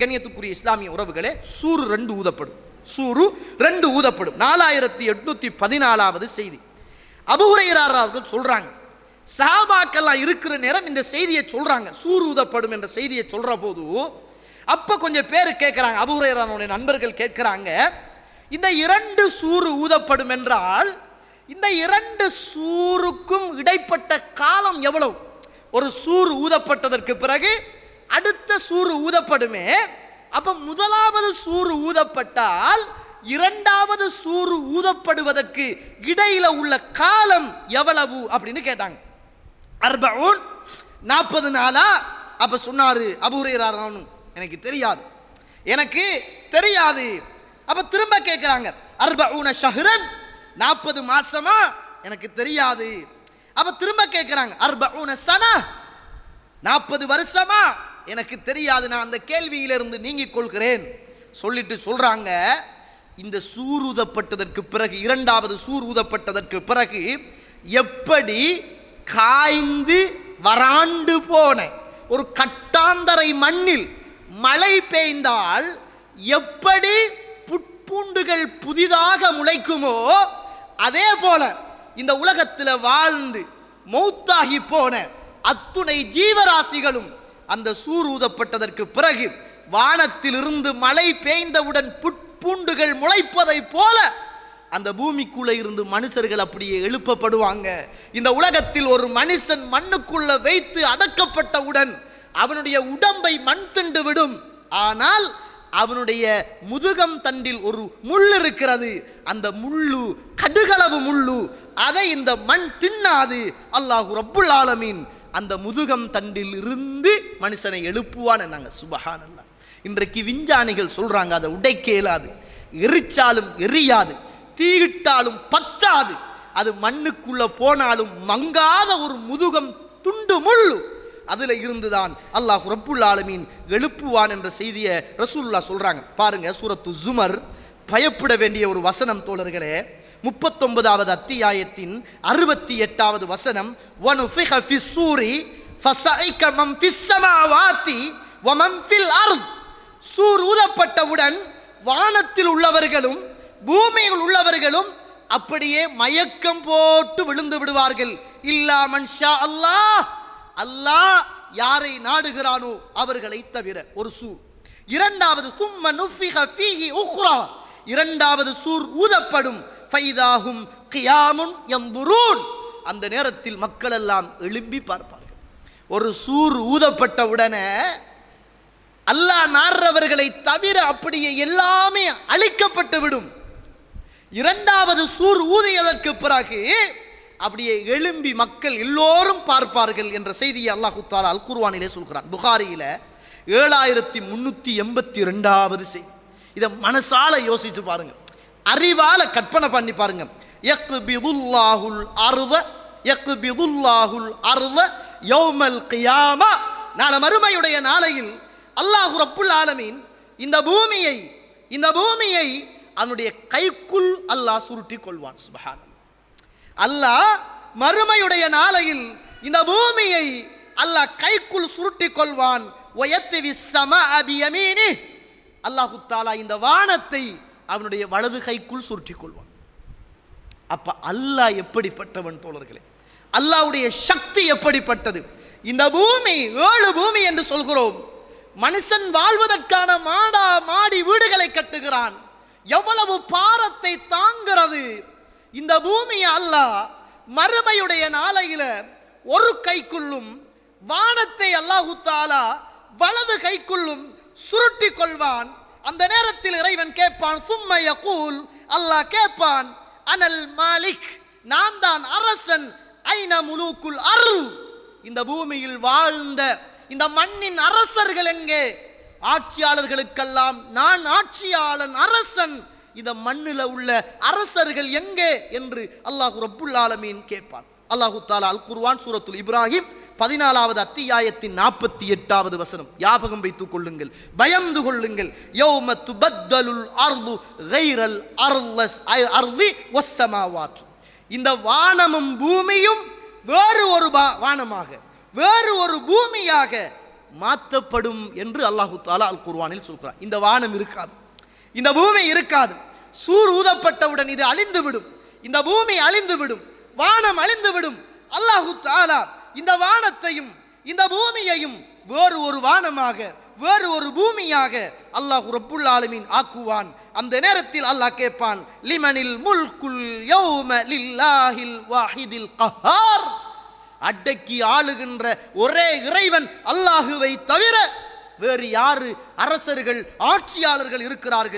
கண்ணியத்துக்குரிய இஸ்லாமிய உறவுகளே சூறு ரெண்டு ஊதப்படும். சூறு ரெண்டு ஊதப்படும். நாலாயிரத்தி எட்நூத்தி பதினாலாவது செய்தி. அபுஹுரையரார் சொல்றாங்க சஹாபாக்கெல்லாம் இருக்கிற நேரம் இந்த செய்தியை சொல்றாங்க. சூறு ஊதப்படும் என்ற செய்தியை சொல்ற போது அப்ப கொஞ்சம் பேர் கேட்கிறாங்க அபுஹுரையரானுடைய நண்பர்கள் கேட்கிறாங்க இந்த இரண்டு சூறு ஊதப்படும் என்றால் இந்த இரண்டு சூருக்கும் இடைப்பட்ட காலம் எவ்வளவு? ஒரு சூறு ஊதப்பட்டதற்கு பிறகு அடுத்த சூறு ஊதப்படுமே. அப்ப முதலாவது சூறு ஊதப்பட்டால் இரண்டாவது சூறு ஊதப்படுவதற்கு இடையில உள்ள காலம் எவ்வளவு அப்படின்னு கேட்டாங்க. அர்பவுன் நாற்பது நாளா? அப்ப சொன்னாரு அபூரையரானும் எனக்கு தெரியாது. எனக்கு தெரியாது. அப்ப திரும்ப கேட்கிறாங்க அர்பவுன ஷஹ்ரன்? நாற்பது மாசமா? எனக்கு தெரியாது. அப்ப திரும்ப கேட்கிறாங்க அர்பவுன சனா? நாற்பது வருஷமா? எனக்கு தெரியாது நான் அந்த கேள்வியிலிருந்து நீங்கிக் கொள்கிறேன். சொல்லிட்டு சொல்கிறாங்க இந்த சூர் ஊதப்பட்டதற்கு பிறகு இரண்டாவது சூர் ஊதப்பட்டதற்கு பிறகு எப்படி காய்ந்து வராண்டு போன ஒரு கட்டாந்தரை மண்ணில் மழை பெய்ந்தால் எப்படி புட்பூண்டுகள் புதிதாக முளைக்குமோ அதே போல இந்த உலகத்தில் வாழ்ந்து மௌத்தாகி போன அத்துணை ஜீவராசிகளும் அந்த சூர் ஊதப்பட்டதற்கு பிறகு வானத்திலிருந்து மழை பெய்ந்தவுடன் புட்பூண்டுகள் முளைப்பதைப் போல அந்த பூமிக்குள்ளே இருந்து மனுஷர்கள் அப்படியே எழுப்பப்படுவாங்க. இந்த உலகத்தில் ஒரு மனுஷன் மண்ணுக்குள்ள வைத்து அடக்கப்பட்டவுடன் அவனுடைய உடம்பை மண் திண்டு விடும். ஆனால் அவனுடைய முதுகம் தண்டில் ஒரு முள் இருக்கிறது. அந்த முள்ளு கடுகளவு முள்ளு. அதை இந்த மண் தின்னாது. அல்லாஹு ரப்புல் ஆலமீன் அந்த முதுகம் தண்டில் இருந்து மனுஷனை எழுப்புவான் நாங்க சுபஹானல்லா. இன்றைக்கு விஞ்ஞானிகள் சொல்றாங்க அதை உடைக்க இயலாது எரிச்சாலும் எரியாது தீயிட்டாலும் பத்தாது அது மண்ணுக்குள்ள போனாலும் மங்காத ஒரு முதுகம் துண்டு முள்ளு. அதுல இருந்துதான் அல்லாஹ் ரப்புல் ஆலமீன் எழுப்புவான் என்ற செய்தியை ரசூல்லா சொல்றாங்க. பாருங்க சூரத்து ஜுமர் பயப்பட வேண்டிய ஒரு வசனம் தோழர்களே முப்பத்தொன்பதாவது அத்தியாயத்தின் அறுபத்தி எட்டாவது வசனம் ஒன் சூரி சூர் ஊதப்பட்டவுடன் வானத்தில் உள்ளவர்களும் பூமியில் உள்ளவர்களும் அப்படியே மயக்கம் போட்டு விழுந்து விடுவார்கள். இல்லா மன்ஷா அல்லாஹ். அல்லாஹ் யாரை நாடுகிறானோ அவர்களை தவிர ஒரு சூர். இரண்டாவது சும்ம நுஃபிஹ ஃபீஹி உஹ்ரா. இரண்டாவது சூர் ஊதப்படும். ஃபைதாகும் கியாமுன் எம்புரூன் அந்த நேரத்தில் மக்கள் எல்லாம் எழும்பி பார்ப்பார்கள். ஒரு சூர் ஊதப்பட்ட உடனே அல்லாஹ் நாடுறவர்களை தவிர அப்படியே எல்லாமே அழிக்கப்பட்டு விடும். இரண்டாவது சூர் ஊதியதற்கு பிறகு அப்படியே எழும்பி மக்கள் எல்லோரும் பார்ப்பார்கள் என்ற செய்தியை அல்லாஹு தாலா அல் குர்வானிலே சொல்கிறான். புகாரியில் ஏழாயிரத்தி முன்னூற்றி எண்பத்தி ரெண்டாவது செய்தி. இதை மனசால யோசித்து பாருங்கள் அறிவால கற்பனை பண்ணி பாருங்க. யக்பிதுல்லாஹுல் அர்த யக்பிதுல்லாஹுல் அருவ யௌமல் கியாமா. நாளை மறுமையுடைய நாளையில் அல்லாஹு ரப்புல் ஆலமீன் இந்த பூமியை இந்த பூமியை அவனுடைய கைக்குள் அல்லாஹ் சுருட்டி கொள்வான். சுபஹான் அல்லாஹ் மறுமையுடைய நாளையில் இந்த பூமியை அல்லாஹ் கைக்குள் சுருட்டி கொள்வான். ஒயத்து விசம அபியமீனி அல்லாஹு தாலா இந்த வானத்தை அவனுடைய வலது கைக்குள் சுருட்டி கொள்வான் அப்ப அல்லாஹ் எப்படிப்பட்டவன் தோழர்களே? அல்லாஹ்வுடைய சக்தி எப்படிப்பட்டது? இந்த பூமி ஏழு பூமி என்று சொல்கிறோம். மனுஷன் வாழ்வதற்கான மாடா மாடி வீடுகளை கட்டுகிறான். எவ்வளவு பாரத்தை தாங்கிறது? இந்த பூமியை அல்லாஹ் மறுமையுடைய நாளையில ஒரு கைக்குள்ளும் வானத்தை அல்லாஹு தாலா வலது கைக்குள்ளும் சுருட்டி கொள்வான் அந்த நேரத்தில் இறைவன் கேட்பான் சும்மைய கூல் அல்லாஹ் கேட்பான் அனல் மாலிக் நான் தான் அரசன் ஐன முலூக்குல் அருள் இந்த பூமியில் வாழ்ந்த இந்த மண்ணின் அரசர்கள் எங்கே? ஆட்சியாளர்களுக்கெல்லாம் நான் ஆட்சியாளன் அரசன். இந்த மண்ணில் உள்ள அரசர்கள் எங்கே? என்று அல்லாஹு ரப்புல் ஆலமீன் கேட்பான். அல்லாஹு தாலா அல் குர்வான் சூரத்துல் இப்ராஹிம் பதினாலாவது அத்தியாயத்தின் நாற்பத்தி எட்டாவது வசனம். ஞாபகம் வைத்துக் கொள்ளுங்கள். பயந்து கொள்ளுங்கள். யௌம துபத்தலுல் அர்து கைரல் அர்லஸ் அர்தி வஸ்ஸமாவாத்து இந்த வானமும் பூமியும் வேறு ஒரு வானமாக வேறு ஒரு பூமியாக மாற்றப்படும் என்று அல்லாஹு தாலா அல் குர்வானில் சொல்கிறார் இந்த வானம் இருக்காது. இந்த பூமி இருக்காது. சூர் ஊதப்பட்டவுடன் இது அழிந்து விடும் இந்த பூமி அழிந்துவிடும். வானம் அழிந்து விடும் அல்லாஹு தாலா இந்த வானத்தையும் இந்த பூமியையும் வேறு ஒரு வானமாக வேறு ஒரு பூமியாக அல்லாஹ் ரப்புல் ஆலமீன் ஆக்குவான். அந்த நேரத்தில் அல்லாஹ் கேட்பான் லிமனில் முல்குல் யௌம லில்லாஹில் வாஹிதில் கஹார். அடக்கி ஆளுகின்ற ஒரே இறைவன் அல்லாஹுவை தவிர வேறு யாரு அரசர்கள் ஆட்சியாளர்கள் இருக்கிறார்கள்?